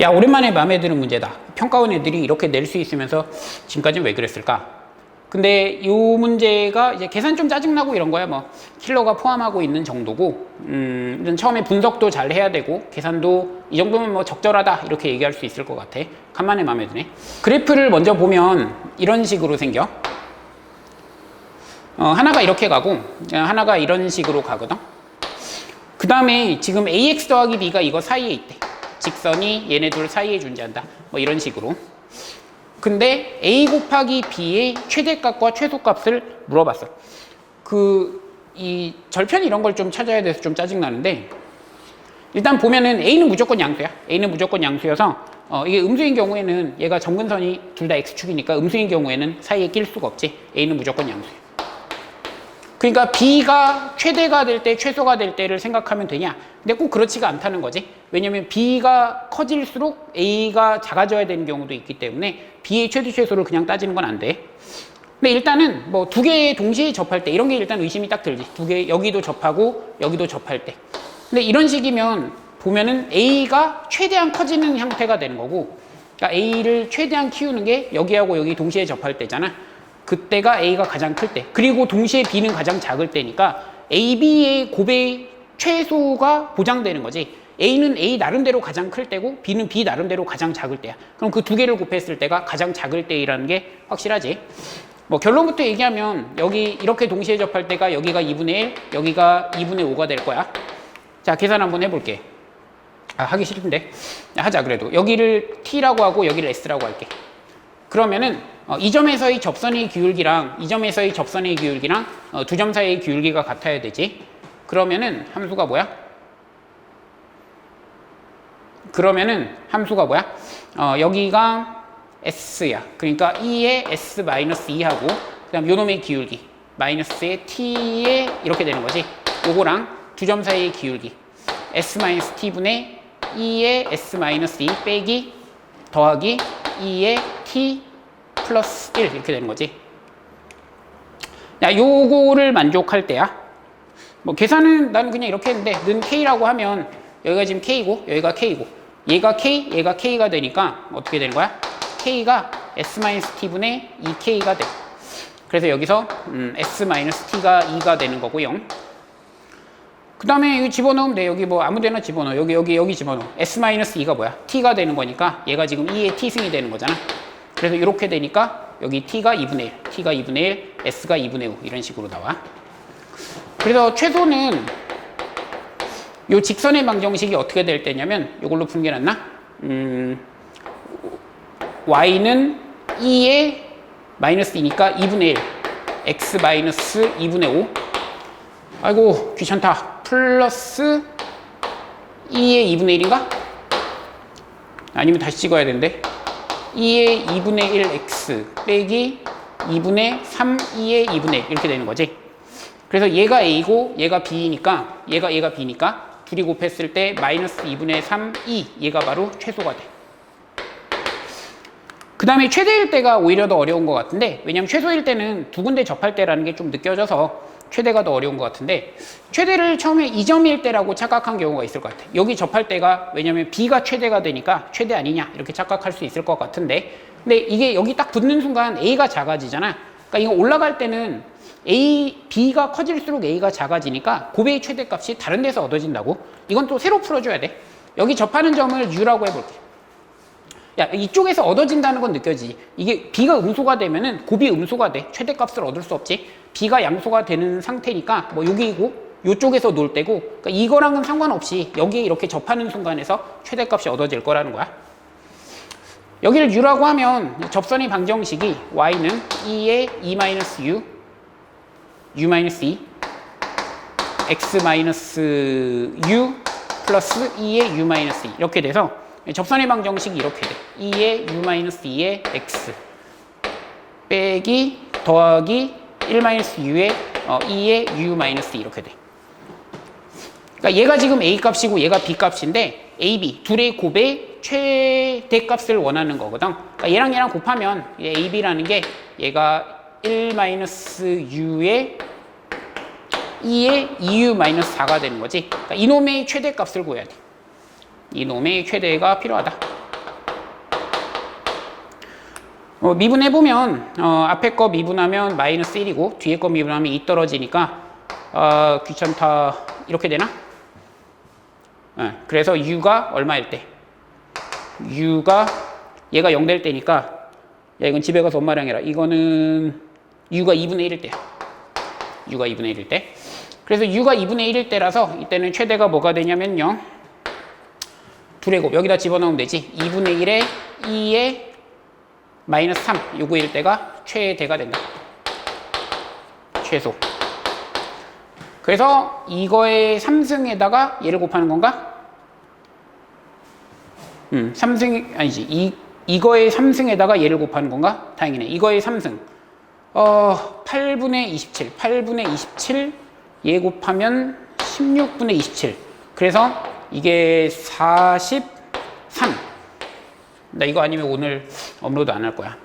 야 오랜만에 마음에 드는 문제다. 평가원 애들이 이렇게 낼 수 있으면서 지금까지는 왜 그랬을까? 근데 이 문제가 이제 계산 좀 짜증나고 이런 거야. 뭐 킬러가 포함하고 있는 정도고, 음, 처음에 분석도 잘 해야 되고, 계산도 이 정도면 뭐 적절하다 이렇게 얘기할 수 있을 것 같아. 간만에 마음에 드네. 그래프를 먼저 보면 이런 식으로 생겨. 어, 하나가 이렇게 가고, 하나가 이런 식으로 가거든. 그 다음에 지금 ax 더하기 b가 이거 사이에 있대. 직선이 얘네 둘 사이에 존재한다. 뭐 이런 식으로. 근데 a 곱하기 b의 최대값과 최소값을 물어봤어. 그, 이 절편 이런 걸 좀 찾아야 돼서 좀 짜증나는데, 일단 보면은 a는 무조건 양수야. a는 무조건 양수여서, 어, 이게 음수인 경우에는 얘가 점근선이 둘 다 x축이니까 음수인 경우에는 사이에 낄 수가 없지. a는 무조건 양수야. 그러니까 b가 최대가 될 때, 최소가 될 때를 생각하면 되냐? 근데 꼭 그렇지가 않다는 거지. 왜냐면 b가 커질수록 a가 작아져야 되는 경우도 있기 때문에 b의 최대 최소를 그냥 따지는 건 안 돼. 근데 일단은 뭐 두 개 동시에 접할 때 이런 게 일단 의심이 딱 들지. 두 개 여기도 접하고 여기도 접할 때. 근데 이런 식이면 보면은 a가 최대한 커지는 형태가 되는 거고 그러니까 a를 최대한 키우는 게 여기하고 여기 동시에 접할 때잖아. 그때가 A가 가장 클 때. 그리고 동시에 B는 가장 작을 때니까 A, B의 곱의 최소가 보장되는 거지. A는 A 나름대로 가장 클 때고 B는 B 나름대로 가장 작을 때야. 그럼 그 두 개를 곱했을 때가 가장 작을 때이라는 게 확실하지. 뭐 결론부터 얘기하면 여기 이렇게 동시에 접할 때가 여기가 2분의 1, 여기가 2분의 5가 될 거야. 자, 계산 한번 해볼게. 아, 하기 싫은데. 하자, 그래도. 여기를 T라고 하고 여기를 S라고 할게. 그러면은 어, 이 점에서의 접선의 기울기랑 이 점에서의 접선의 기울기랑 어, 두 점 사이의 기울기가 같아야 되지. 그러면은 함수가 뭐야? 그러면은 함수가 뭐야? 어, 여기가 s야. 그러니까 2의 s 마이너스 2하고 그다음 요놈의 기울기 마이너스의 t에 이렇게 되는 거지. 요거랑 두 점 사이의 기울기 s 마이너스 t분의 2의 s 마이너스 2 빼기 더하기 2의 t 플러스 1 이렇게 되는 거지. 야, 요거를 만족할 때야. 뭐 계산은 나는 그냥 이렇게 했는데 는 k라고 하면 여기가 지금 k고 여기가 k고 얘가 k, 얘가 k가 되니까 어떻게 되는 거야? k가 s-t분의 2k가 돼. 그래서 여기서 음, s-t가 2가 되는 거고요. 그 다음에 여기 집어넣으면 돼. 여기 뭐 아무 데나 집어넣어. 여기, 여기, 여기 집어넣어. s-2가 뭐야? t가 되는 거니까 얘가 지금 2의 t승이 되는 거잖아. 그래서 이렇게 되니까 여기 t가 2분의 1, t가 2분의 1, s가 2분의 5 이런 식으로 나와. 그래서 최소는 요 직선의 방정식이 어떻게 될 때냐면 이걸로 낫나? 음, y는 2의 마이너스 2니까 2분의 1, x 마이너스 2분의 5. 아이고 귀찮다. 플러스 2의 2분의 1인가? 아니면 다시 찍어야 되는데 2의 2분의 1x 빼기 2분의 3, 2의 2분의 1 이렇게 되는 거지. 그래서 얘가 a고 얘가 b니까 얘가 얘가 b니까 둘이 곱했을 때 마이너스 2분의 3, 2 얘가 바로 최소가 돼. 그 다음에 최대일 때가 오히려 더 어려운 것 같은데 왜냐면 최소일 때는 두 군데 접할 때라는 게 좀 느껴져서 최대가 더 어려운 것 같은데 최대를 처음에 2점일 때라고 착각한 경우가 있을 것 같아. 여기 접할 때가 왜냐면 b가 최대가 되니까 최대 아니냐 이렇게 착각할 수 있을 것 같은데 근데 이게 여기 딱 붙는 순간 a가 작아지잖아. 그러니까 이거 올라갈 때는 a, b가 커질수록 a가 작아지니까 곱의 최대값이 다른 데서 얻어진다고. 이건 또 새로 풀어줘야 돼. 여기 접하는 점을 u라고 해볼게. 야 이쪽에서 얻어진다는 건 느껴지지 이게 b가 음수가 되면은 곱이 음수가 돼 최대값을 얻을 수 없지 b가 양수가 되는 상태니까 뭐 여기고 이쪽에서 놀 때고 그러니까 이거랑은 상관없이 여기에 이렇게 접하는 순간에서 최대값이 얻어질 거라는 거야 여기를 u라고 하면 접선의 방정식이 y는 2의 2-u u-2 x-u 플러스 2의 u-2 이렇게 돼서 접선의 방정식이 이렇게 돼. 2의 u-2의 x 빼기 더하기 1-u의 어, 2의 u-2 이렇게 돼. 그러니까 얘가 지금 a 값이고 얘가 b 값인데 a, b 둘의 곱의 최대 값을 원하는 거거든. 그러니까 얘랑 얘랑 곱하면 a, b라는 게 얘가 1-u의 2의 2u-4가 되는 거지. 그러니까 이놈의 최대 값을 구해야 돼. 이놈의 최대가 필요하다. 어, 미분해보면 어, 앞에 거 미분하면 마이너스 1이고 뒤에 거 미분하면 2 떨어지니까 어, 귀찮다. 이렇게 되나? 예, 그래서 u가 얼마일 때? u가 얘가 0 될 때니까 야 이건 집에 가서 엄마랑 해라. 이거는 u가 2분의 1일 때야 u가 2분의 1일 때. 그래서 u가 2분의 1일 때라서 이때는 최대가 뭐가 되냐면요. 둘의 곱. 여기다 집어넣으면 되지. 2분의 1에 2에 마이너스 3 요거일 때가 최대가 된다 최소 그래서 이거의 3승에다가 얘를 곱하는 건가? 음, 3승 아니지. 이 이거의 3승에다가 얘를 곱하는 건가? 다행이네. 이거의 3승. 어, 8분의 27. 8분의 27. 얘 곱하면 16분의 27. 그래서 이게 43. 나 이거 아니면 오늘 업로드 안 할 거야.